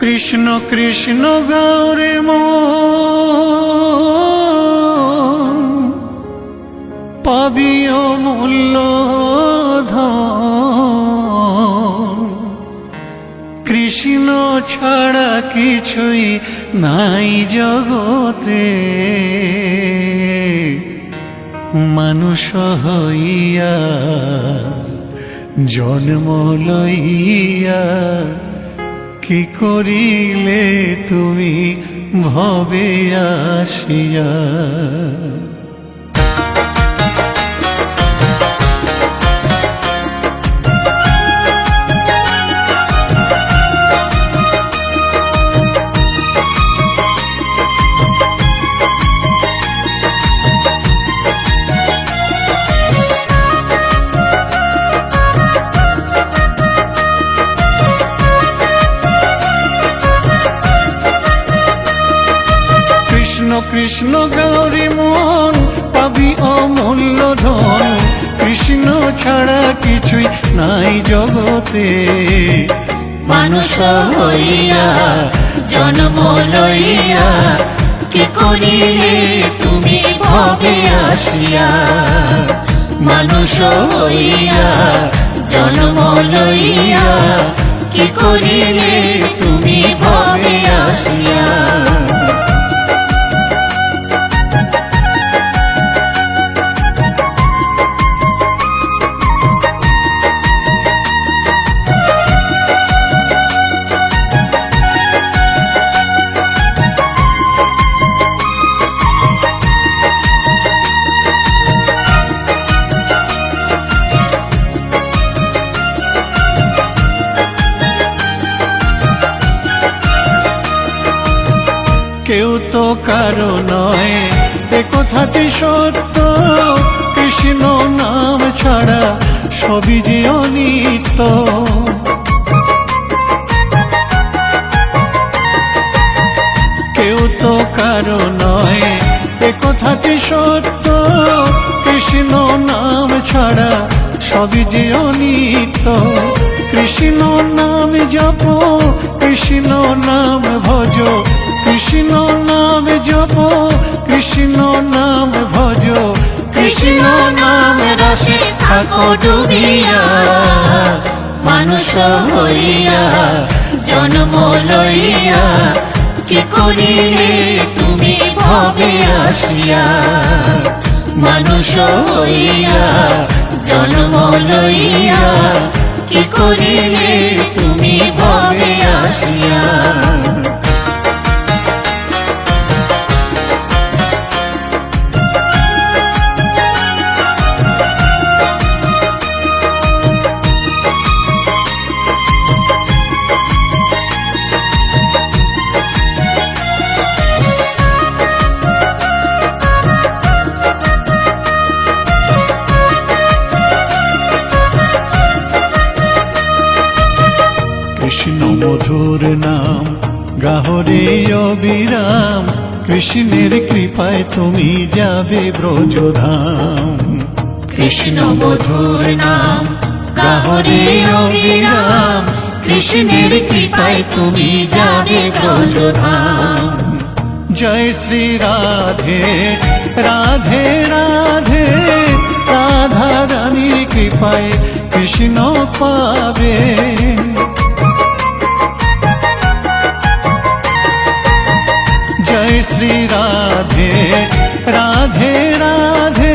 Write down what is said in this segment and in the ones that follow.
কৃষ্ণ কৃষ্ণ গৌরে পাবিও মূল্য। কৃষ্ণ ছাড়া কিছুই নাই জগতে মানুষ হইয়া জন্ম লইয়া কি করিলে তুমি ভবে আসিয়া? কৃষ্ণ গৌরী মন পাবি অমূল্য ধন। কৃষ্ণ ছাড়া কিছুই নাই জগতে। মানুষ হইয়া, জন্ম লইয়া, কি করিলে তুমি ভবে আসিয়া? মানুষ হইয়া, জন্ম লইয়া, কি করিলে তুমি ভবে আসিয়া কেউ তো কারও নয়। এ কথাটি সত্য, কৃষ্ণ নাম ছাড়া সবই যে অনিত্য। কেউ তো কারও নয়। এ কথাটি সত্য, কৃষ্ণ নাম ছাড়া সবই যে অনিত্য। কৃষ্ণ নাম জপ, কৃষ্ণ নাম ভজ কৃষ্ণ নাম জপ, কৃষ্ণ নাম ভজ, কৃষ্ণ নাম রসে থাকো ডুবিয়া। মানুষ হইয়া, জন্ম লইয়া, কি করিলে তুমি ভবে আসিয়া? মানুষ হইয়া, জন্ম লইয়া, কি করিলে তুমি ভবে আসিয়া? মধুর নাম গাহরে অবিরাম কৃষ্ণের কৃপায় তুমি যাবে ব্রজধাম। কৃষ্ণ মধুর নাম গাহরে অবিরাম কৃষ্ণের কৃপায় তুমি যাবে ব্রজধাম। জয় শ্রী রাধে রাধে রাধে রাধা রানীর কৃপায় কৃষ্ণ পাবে। জয় শ্রী রাধে রাধে রাধে।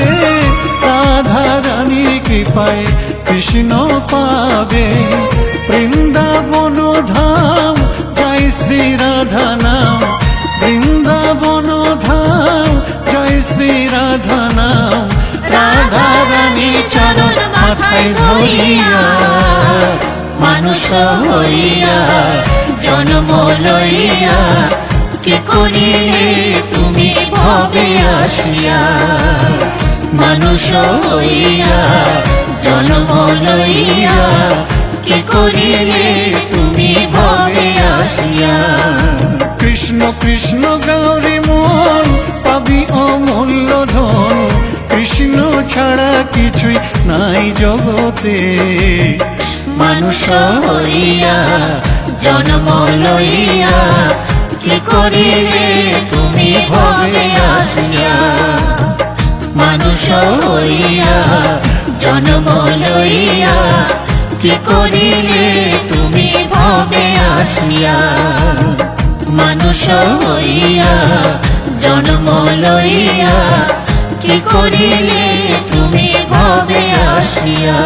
রাধা রানীর কৃপায় কৃষ্ণ পাবে। বৃন্দাবন ধাম, জয় শ্রী রাধা নাম। বৃন্দাবন ধাম, জয় শ্রী রাধা নাম। রাধা রানী চরণ মাথায় ধরিয়া, মানুষ হইয়া, জন্ম লইয়া কি করিলে তুমি ভবে আসিয়া। মানুষ হইয়া জন্ম লইয়া কি করিলে তুমি ভবে আসিয়া। কৃষ্ণ কৃষ্ণ গৌরী মন পাবি অমূল্য ধন। কৃষ্ণ ছাড়া কিছুই নাই জগতে। মানুষ হইয়া জন্ম লইয়া কি করিলে তুমি ভবে আসিয়া মানুষ হইয়া জন্ম লইয়া, কি করিলে তুমি ভবে আসিয়া মানুষ হইয়া জন্ম লইয়া, কি করিলে তুমি ভবে আসিয়া